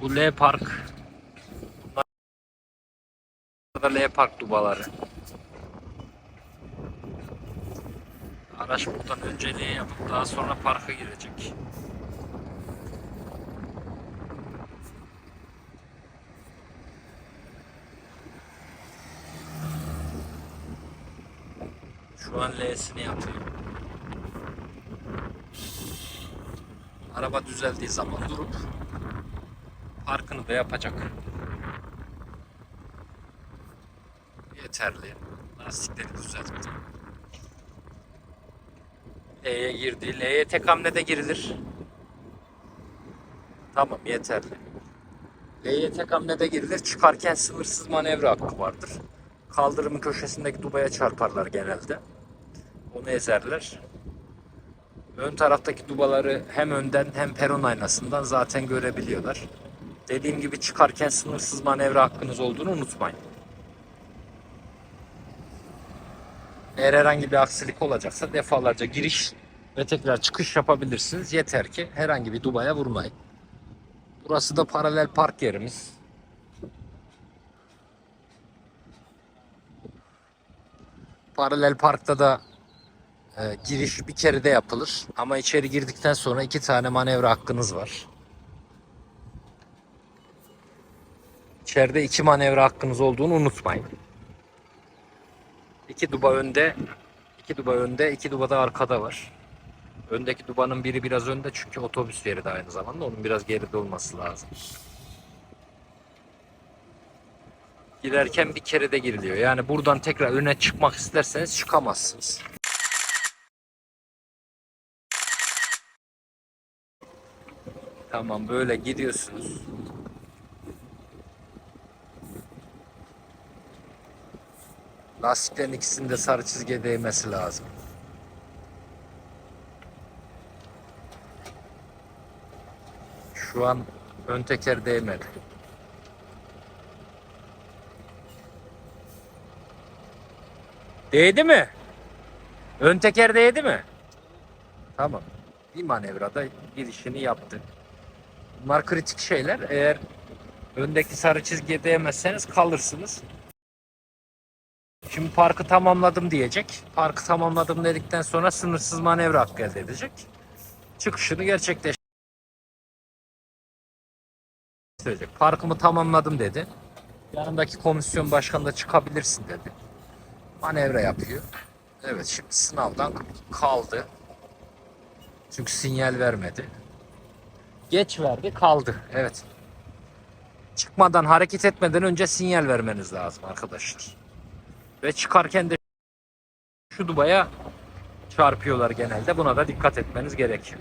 Bu L Park. Bunlar da L Park dubaları. Araç buradan önceliğe yapıp daha sonra parka girecek. Şu an L'sini yapıyor. Araba düzeldiği zaman durup parkını da yapacak. Yeterli. Lastikleri düzeltti. L'ye girdi. L'ye tek hamlede girilir. Tamam yeterli. L'ye tek hamlede girilir. Çıkarken sınırsız manevra hakkı vardır. Kaldırımın köşesindeki dubaya çarparlar genelde. Onu ezerler. Ön taraftaki dubaları hem önden hem peron aynasından zaten görebiliyorlar. Dediğim gibi çıkarken sınırsız manevra hakkınız olduğunu unutmayın. Eğer herhangi bir aksilik olacaksa defalarca giriş ve tekrar çıkış yapabilirsiniz. Yeter ki herhangi bir dubaya vurmayın. Burası da paralel park yerimiz. Paralel parkta da e, giriş bir kere de yapılır. Ama içeri girdikten sonra iki tane manevra hakkınız var. İçeride iki manevra hakkınız olduğunu unutmayın. İki duba önde, iki duba önde, iki duba da arkada var. Öndeki dubanın biri biraz önde çünkü otobüs yeri de aynı zamanda. Onun biraz geride olması lazım. Girerken bir kere de giriliyor. Yani buradan tekrar öne çıkmak isterseniz çıkamazsınız. Tamam böyle gidiyorsunuz. Lastiklerin ikisinde sarı çizgiye değmesi lazım. Şu an ön teker değmedi. Değdi mi? Ön teker değdi mi? Tamam. Bir manevrada girişini yaptı. Bunlar kritik şeyler. Eğer öndeki sarı çizgiye değmezseniz kalırsınız. Şimdi parkı tamamladım diyecek. Parkı tamamladım dedikten sonra sınırsız manevra hakkı elde edecek. Çıkışını gerçekleştirecek. Parkımı tamamladım dedi. Yanındaki komisyon başkanı da çıkabilirsin dedi. Manevra yapıyor. Evet şimdi sınavdan kaldı. Çünkü sinyal vermedi. Geç verdi kaldı. Evet. Çıkmadan hareket etmeden önce sinyal vermeniz lazım arkadaşlar. Ve çıkarken de şu dubaya çarpıyorlar genelde. Buna da dikkat etmeniz gerekiyor.